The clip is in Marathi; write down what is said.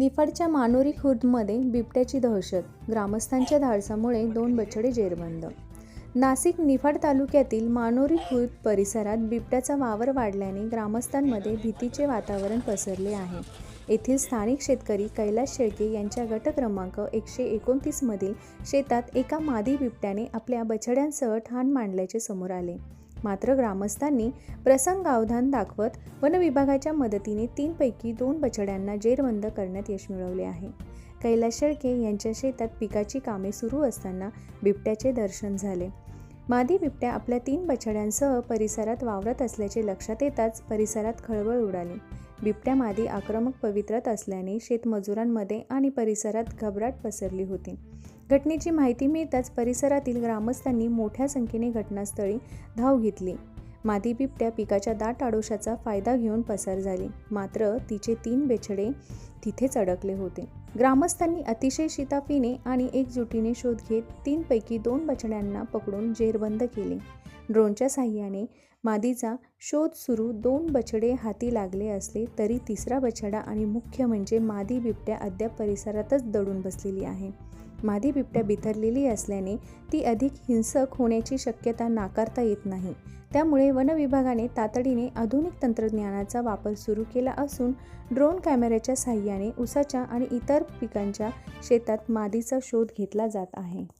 निफाडच्या मानोरी खुर्दमध्ये बिबट्याची दहशत ग्रामस्थांच्या धाडसामुळे दोन बछडे जेरबंद. नाशिक निफाड तालुक्यातील मानोरी खुर्द परिसरात बिबट्याचा वावर वाढल्याने ग्रामस्थांमध्ये भीतीचे वातावरण पसरले आहे. येथील स्थानिक शेतकरी कैलास शेळके यांच्या गट क्रमांक एकशे एकोणतीसमधील शेतात एका मादी बिबट्याने आपल्या बछड्यांसह ठाण मांडल्याचे समोर आले. मात्र ग्रामस्थांनी प्रसंगावधान दाखवत वनविभागाच्या मदतीने तीनपैकी दोन बछड्यांना जेरबंद करण्यात यश मिळवले आहे. कैलास शेळके यांच्या शेतात पिकाची कामे सुरू असताना बिबट्याचे दर्शन झाले. मादी बिबट्या आपल्या तीन बछड्यांसह परिसरात वावरत असल्याचे लक्षात येताच परिसरात खळबळ उडाली. बिबट्या मादी आक्रमक पवित्र्यात असल्याने शेतमजुरांमध्ये आणि परिसरात घबराट पसरली होती. घटनेची माहिती मिळताच परिसरातील ग्रामस्थांनी मोठ्या संख्येने घटनास्थळी धाव घेतली. मादी बिबट्या पिकाच्या दाट आडोशाचा फायदा घेऊन पसार झाली. मात्र तिचे तीन बेछडे तिथेच अडकले होते. ग्रामस्थांनी अतिशय शिताफीने आणि एकजुटीने शोध घेत तीनपैकी दोन बछड्यांना पकडून जेरबंद केले. ड्रोनच्या साह्याने मादीचा शोध सुरू दोन बछडे हाती लागले असले तरी तिसरा बछडा आणि मुख्य म्हणजे मादी बिबट्या अद्याप परिसरातच दडून बसलेली आहे. मादी बिबट्या बिथरलेली असल्याने ती अधिक हिंसक होण्याची शक्यता नाकारता येत नाही. त्यामुळे वनविभागाने तातडीने आधुनिक तंत्रज्ञानाचा वापर सुरू केला असून ड्रोन कॅमेऱ्याच्या साह्याने ऊसाच्या आणि इतर पिकांच्या शेतात मादीचा शोध घेतला जात आहे.